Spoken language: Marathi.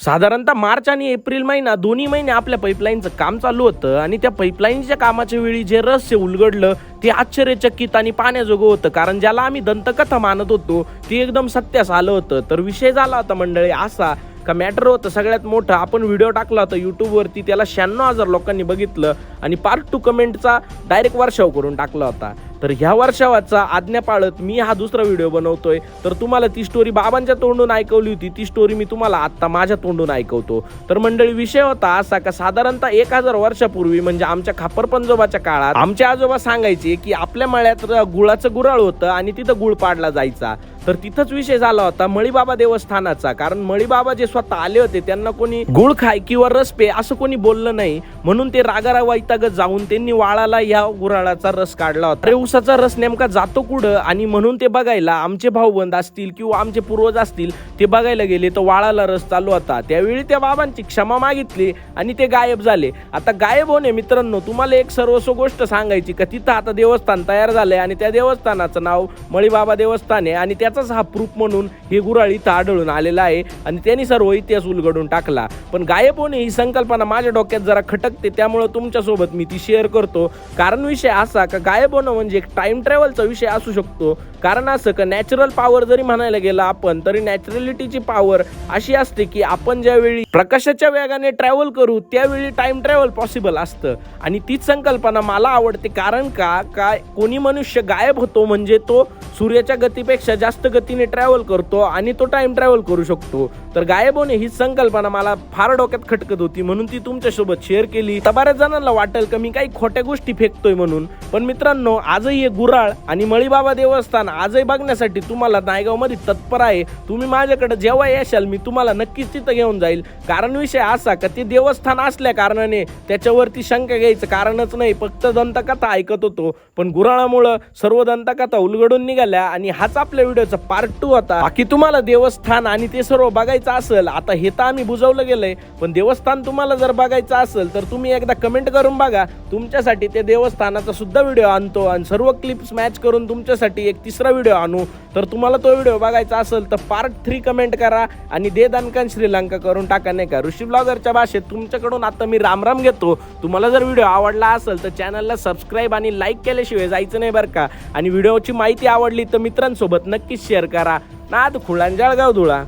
साधारणतः मार्च आणि एप्रिल महिना दोन्ही महिने आपल्या पाईपलाईनचं काम चालू होतं आणि त्या पाईपलाईनच्या कामाच्या वेळी जे रहस्य उलगडलं ते आश्चर्यचकित आणि पाण्याजोगं होतं. कारण ज्याला आम्ही दंतकथा मानत होतो ते एकदम सत्यास आलं होतं. तर विषय झाला होता मंडळी असा का मॅटर होतं सगळ्यात मोठं. आपण व्हिडिओ टाकला होता यूट्यूबवरती त्याला शहाण्णव हजार लोकांनी बघितलं आणि पार्ट टू कमेंटचा डायरेक्ट वर्षाव करून टाकला होता. तर ह्या वर्षावाचा आज्ञा पाळत मी हा दुसरा व्हिडिओ बनवतोय. तर तुम्हाला ती स्टोरी बाबांच्या तोंडून ऐकवली होती. ती स्टोरी मी तुम्हाला आत्ता माझ्या तोंडून ऐकवतो. तर मंडळी विषय होता असा का साधारणतः एक हजार वर्षापूर्वी म्हणजे आमच्या खापर पंजोबाच्या काळात आमचे आजोबा सांगायचे की आपल्या मळ्यात गुळाचं गुराळ होतं आणि तिथं गुळ पाडला जायचा. तर तिथंच विषय झाला होता मळीबाबा देवस्थानाचा. कारण मळीबाबा जे स्वतः आले होते त्यांना कोणी गुळ खाय किंवा रस पे असं कोणी बोललं नाही. म्हणून ते रागारा वैतागत जाऊन त्यांनी वाळाला या गुराळाचा रस काढला होता. अरे उसाचा रस नेमका जातो कुठं? आणि म्हणून ते बघायला आमचे भाऊबंद असतील किंवा आमचे पूर्वज असतील ते बघायला गेले तर वाळाला रस चालू होता. त्यावेळी त्या बाबांची क्षमा मागितली आणि ते गायब झाले. आता गायब होणे मित्रांनो तुम्हाला एक सर्वस्व गोष्ट सांगायची का? तिथं आता देवस्थान तयार झालंय आणि त्या देवस्थानाचं नाव मळीबाबा देवस्थान आहे आणि त्याचाच हा प्रूफ म्हणून हे गुराळ इथं आढळून आलेला आहे आणि त्यांनी सर्व इतिहास उलगडून टाकला. पण गायब होणे ही संकल्पना माझ्या डोक्यात जरा खटकते त्यामुळं तुमच्यासोबत मी ती शेअर करतो. कारण विषय असा का गायब होणं म्हणजे एक टाईम ट्रॅव्हलचा विषय असू शकतो. कारण असं का नॅचरल पॉवर जरी म्हणायला गेला आपण तरी नॅचरलिटीची पॉवर अशी असते की आपण ज्यावेळी प्रकाशाच्या वेगाने ट्रॅव्हल करू त्यावेळी टाईम ट्रॅव्हल पॉसिबल असतं. आणि तीच संकल्पना मला आवडते. कारण का? काय कोणी मनुष्य गायब होतो म्हणजे तो सूर्याच्या गतीपेक्षा जास्त गतीने ट्रॅव्हल करतो आणि तो टाइम ट्रॅव्हल करू शकतो. तर गायब होणे ही संकल्पना मला फार डोक्यात खटकत होती. म्हणून ती तुमच्यासोबत शेअर केली. तर बऱ्याच जणांना वाटेल का मी काही खोट्या गोष्टी फेकतोय म्हणून. पण मित्रांनो आजही हे गुराळ आणि मळीबाबा देवस्थान आजही बघण्यासाठी तुम्हाला नायगावमध्ये तत्पर आहे. तुम्ही माझ्याकडे जेव्हा येशाल मी तुम्हाला नक्कीच तिथं घेऊन जाईल. कारण विषय असा का ते देवस्थान असल्या कारणाने त्याच्यावरती शंका घ्यायचं कारणच नाही. फक्त दंतकथा ऐकत होतो. पण गुराळामुळं सर्व दंतकथा उलगडून निघाल्या. आणि हाच आपल्या व्हिडिओचा पार्ट टू होता. बाकी तुम्हाला देवस्थान आणि ते सर्व बघायचं असेल आता हे तर आम्ही बुजवलं गेलंय पण देवस्थान तुम्हाला जर बघायचं असेल तर तुम्ही एकदा कमेंट करून बघा. तुमच्यासाठी ते देवस्थानाचा सुद्धा व्हिडिओ आणतो आणि सर्व क्लिप्स मॅच करून तुमच्यासाठी एक तिसरा व्हिडिओ आणू. तर तुम्हाला तो व्हिडिओ बघायचा असेल तर पार्ट थ्री कमेंट करा आणि दे दानकान श्रीलंका करून टाका नाही का? ऋषी ब्लॉगरच्या भाषेत तुमच्याकडून आता मी रामराम घेतो. तुम्हाला जर व्हिडिओ आवडला असेल तर चॅनलला सबस्क्राईब आणि लाईक केल्याशिवाय जायचं नाही बरं का. आणि व्हिडिओची माहिती आवडली आवडली तर मित्रांसोबत नक्कीच शेअर करा. नाद खुळांजळगाव धुळा.